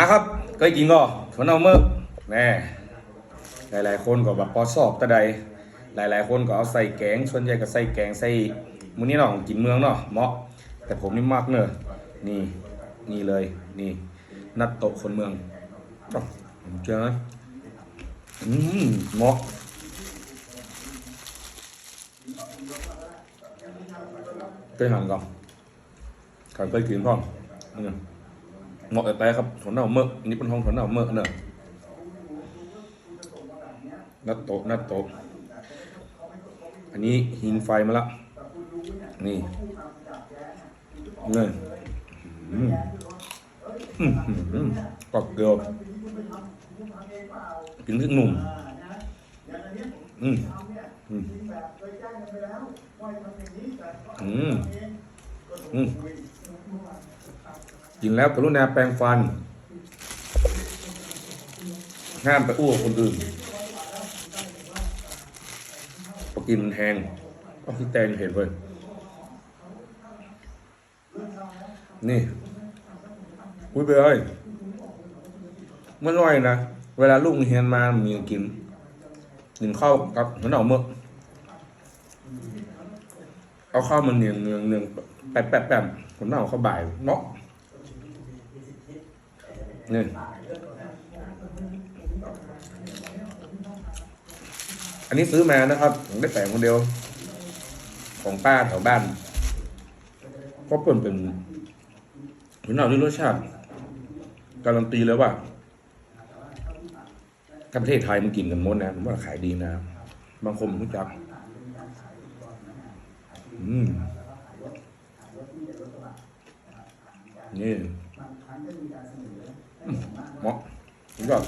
นะครับเคยกินก็ถั่วเน่าเมื่อแน่หลาย ๆ คนก็แบบพอสอบตะใดหลาย ๆ คนก็เอาใส่แกงส่วนใหญ่ก็ใส่แกงใส่มื้อนี้เนาะกินเมืองเนาะเหมาะ แต่ผมนี่มากเนอะนี่นี่เลยนี่นัดโตคนเมืองอ้าวผมเจอนะอืมเหมาะเคยหันก่อนขันเคยกินพ่อม เหมาะแต่ครับถั่วเน่าเมื่ออันนี้เป็นห้องถั่วเน่าเมื่อเนอะนัดโตะนัดโตะอันนี้หินไฟมาละ นี่เลยอืมอืมอืมอืมกรอบเกลือกินทึกหนุ่มอืมอืมอืมอืม กินแล้วกรุณาแปรงฟัน ห้ามไปอ้วกคนอื่นพอกินมันแห้งก็ที่แตงเห็นเลยนี่อุ้ยไปเลยมันน้อยนะ เวลาลูกเฮียนมามีกินกินข้าวกับหัวหน่อเมื่อเอาข้าวมันเนียงเนืองเนืองแปะแปะแปะหัวหน่อเข้าวบ่ายเนาะ นี่อันนี้ซื้อมานะครับผมได้แต่งคนเดียว ของป้าแถวบ้านเพราะเปิ่นเป็นหัวหน้าที่รสชาติ การันตีเลยว่าถ้าประเทศไทยมันกินกันหมดนะผมว่าขายดีนะ บางคนไม่รู้จัก อืมนี่ 뭐? 이거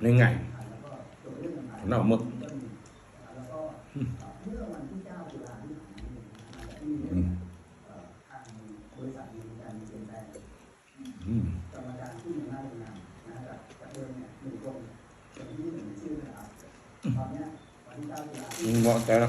냉아이 존나 안 먹. ngon cái đó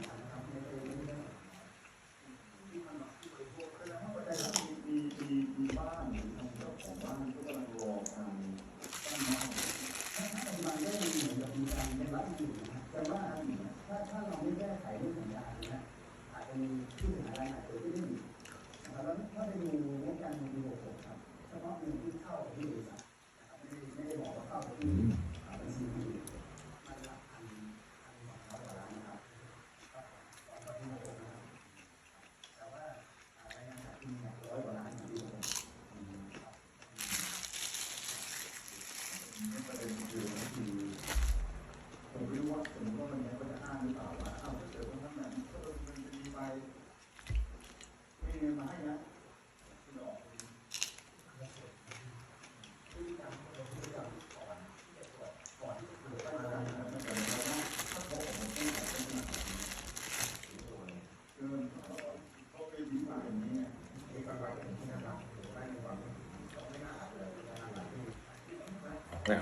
นี่ย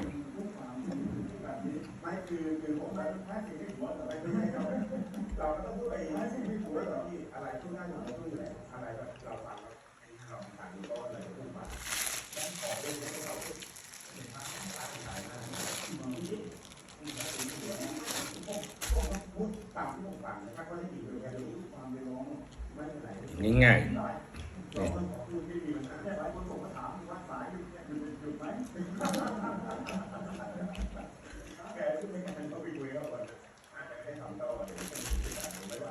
ไม่คือคือผมไม่ไม่สิ่งที่หัวแต่ไม่ใช่เราเราก็ต้องพูดไปไม่สิ่งที่หัวแต่ที่อะไรทุกด้านอยู่าพูดอยู่แล้วอะไรแบบเราฟังเราฟังก็เลยพูดมาแล้วขอเรื่องนี้เราพูดตามที่ผมฟังนะครับว่าที่อยู่แค่รู้ความเป็นน้องไม่เป็นไร ง่าย เราต้องขอพูดที่มีปัญหาแต่หลายคนส่งมาถามว่าสายอยู่เนี่ยมันหยุดไหม แกที่ไม่กันต้งไปคุยกับคนอาจจะให้ทำต่อเลยไม่ไหว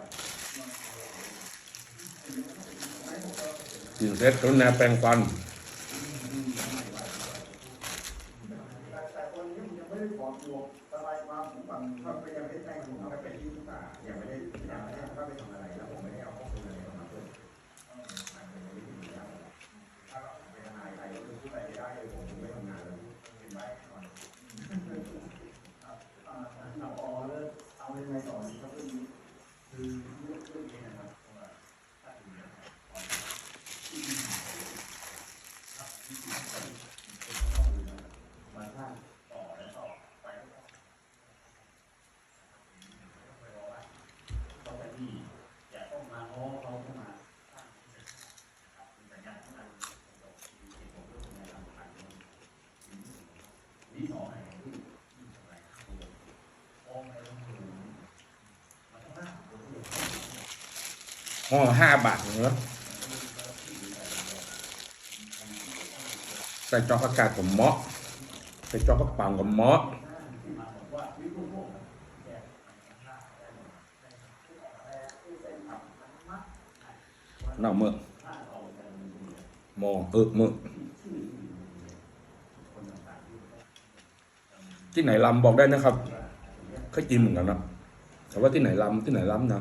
กินเสร็จกรุณาแปรงฟันแต่คนนี้ยังไม่ได้ขอตัวสบายความผมฟังเขาไปยังไม่ได้แจ้งผมเขาไปเป็นที่ทุกตายังไม่ได้ยังไม่ได้เขาไปทำอะไรแล้ว ห่อห้าบาทเหรอใส่จอกอากาศกับเมาะใส่จอกกระป๋ากับเมาะน่าเมื่อมอเออเมื่อที่ไหนลำบอกได้นะครับเคยกินเหมือนกันนะแต่ว่าที่ไหนลำที่ไหนลำนะ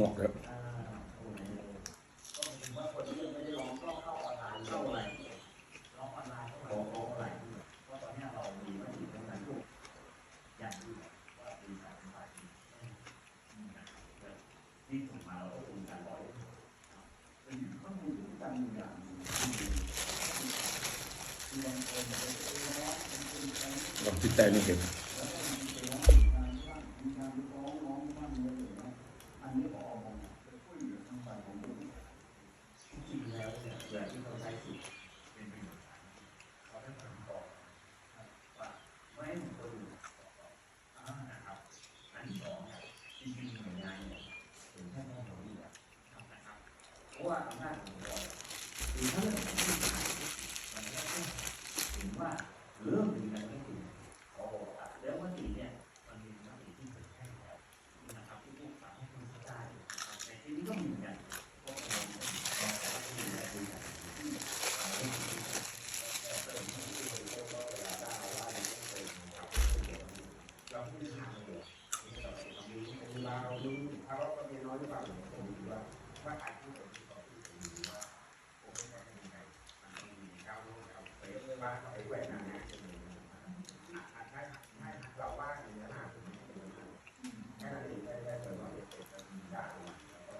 งอกแล้วลองที่ใจนี่เห็น ว่าอำนาจของเราหรือถ้าเรื่องของที่ขายมันก็ต้องเห็ว่า ว่าไอ้แหวนนั้นเนี่ยใช่ใช่เราว่าอย่างนี้นะแค่นั้นเองได้เได้ส่วนน้อยเสร็จได้แล้วก็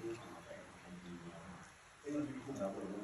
ดูของเราองแต่งมันมีคุณเราคน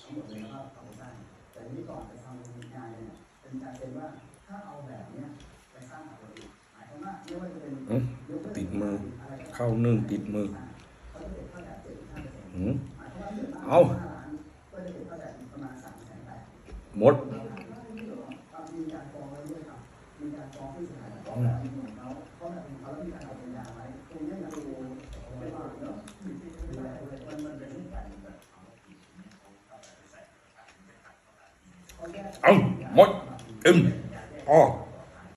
ทั้งหมดเลยว่าเราได้แต่นี้ก่อนจะทำกระวนการเนี่ยเป็นการเป็นว่าถ้าเอาแบบเนี้ยไปสร้างกับคนอื่นหมายความว่าไม่ว่าจะเป็นติดมือ เข้านึ่งติดมือเอาหมด ông một im o.